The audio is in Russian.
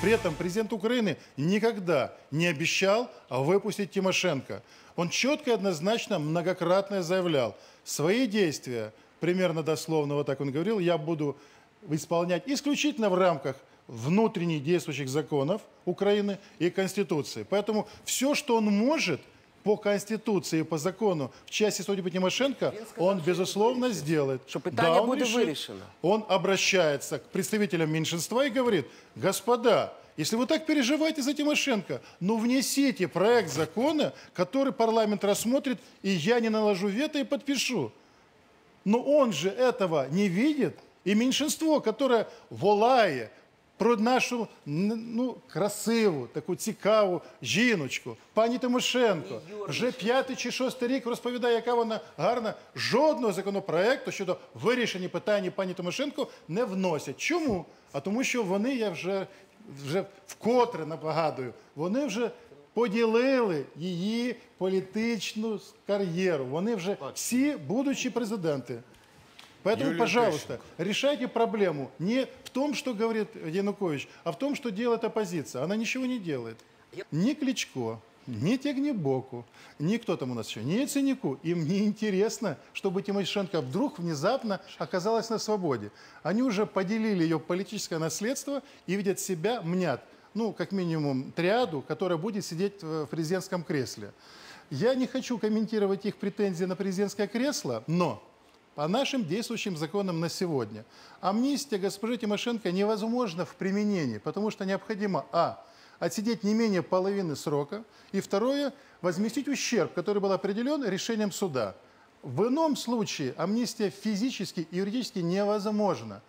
При этом президент Украины никогда не обещал выпустить Тимошенко. Он четко и однозначно многократно заявлял, свои действия, примерно дословно вот так он говорил, я буду исполнять исключительно в рамках внутренних действующих законов Украины и Конституции. Поэтому все, что он может по Конституции и по закону в части судьбы Тимошенко, он, безусловно, сделает. Що питання он буде решит. вирішено. Он обращается к представителям меньшинства и говорит, господа, если вы так переживаете за Тимошенко, ну внесите проект закона, который парламент рассмотрит, и я не наложу вето и подпишу. Но он же этого не видит. І меншинство, которое волає про нашу ну, красиву, таку цікаву жіночку, пані Тимошенко, вже п'ятий чи шостий рік розповідає, яка вона гарна. Жодного законопроекту щодо вирішення питання пані Тимошенко не вносять. Чому? А тому, що вони, я вже, вже вкотре нагадую, вони вже поділили її політичну кар'єру. Вони вже всі будучі президенти. Поэтому, Юлия пожалуйста, решайте проблему не в том, что говорит Янукович, а в том, что делает оппозиция. Она ничего не делает. Ни Кличко, ни Тегнебоку, ни кто там у нас еще, ни Яценюку. Им не интересно, чтобы Тимошенко вдруг внезапно оказалась на свободе. Они уже поделили ее политическое наследство и видят себя, мнят, ну, как минимум, триаду, которая будет сидеть в президентском кресле. Я не хочу комментировать их претензии на президентское кресло, но по нашим действующим законам на сегодня амнистия госпожи Тимошенко невозможна в применении, потому что необходимо, а, отсидеть не менее половины срока, и второе, возместить ущерб, который был определен решением суда. В ином случае амнистия физически и юридически невозможна.